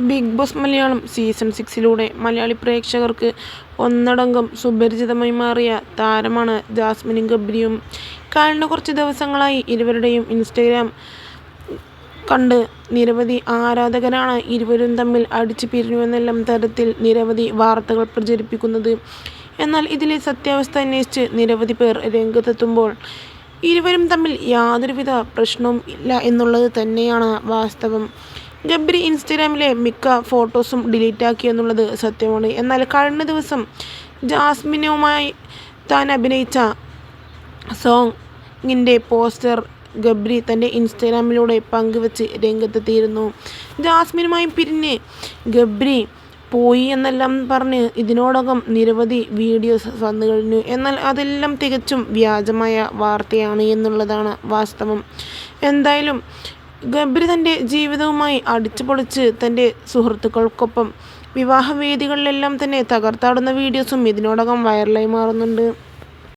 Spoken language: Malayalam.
ബിഗ് ബോസ് മലയാളം സീസൺ സിക്സിലൂടെ മലയാളി പ്രേക്ഷകർക്ക് ഒന്നടങ്കം സുപരിചിതമായി മാറിയ താരമാണ് ജാസ്മിനും ഗബ്രിയും. കഴിഞ്ഞ കുറച്ച് ദിവസങ്ങളായി ഇരുവരുടെയും ഇൻസ്റ്റഗ്രാം കണ്ട് നിരവധി ആരാധകരാണ് ഇരുവരും തമ്മിൽ അടിച്ചു പിരിഞ്ഞുവെന്നെല്ലാം തരത്തിൽ നിരവധി വാർത്തകൾ പ്രചരിപ്പിക്കുന്നത്. എന്നാൽ ഇതിലെ സത്യാവസ്ഥ അന്വേഷിച്ച് നിരവധി പേർ രംഗത്തെത്തുമ്പോൾ ഇരുവരും തമ്മിൽ യാതൊരുവിധ പ്രശ്നവും ഇല്ല എന്നുള്ളത് തന്നെയാണ് വാസ്തവം. ഗബ്രി ഇൻസ്റ്റഗ്രാമിലെ മിക്ക ഫോട്ടോസും ഡിലീറ്റ് എന്നുള്ളത് സത്യമാണ്. എന്നാൽ കഴിഞ്ഞ ദിവസം ജാസ്മിനുമായി താൻ അഭിനയിച്ച സോങ്ങിന്റെ പോസ്റ്റർ ഗബ്രി തന്റെ ഇൻസ്റ്റഗ്രാമിലൂടെ പങ്കുവച്ച് രംഗത്തെത്തിയിരുന്നു. ജാസ്മിനുമായി പിരിഞ്ഞ് ഗബ്രി പോയി എന്നെല്ലാം പറഞ്ഞ് ഇതിനോടകം നിരവധി വീഡിയോസ് വന്നു കഴിഞ്ഞു. എന്നാൽ അതെല്ലാം തികച്ചും വ്യാജമായ വാർത്തയാണ് എന്നുള്ളതാണ് വാസ്തവം. എന്തായാലും ഗബ്രി തന്റെ ജീവിതവുമായി അടിച്ചു പൊളിച്ച് തന്റെ സുഹൃത്തുക്കൾക്കൊപ്പം വിവാഹവേദികളിലെല്ലാം തന്നെ തകർത്താടുന്ന വീഡിയോസും ഇതിനോടകം വൈറലായി മാറുന്നുണ്ട്.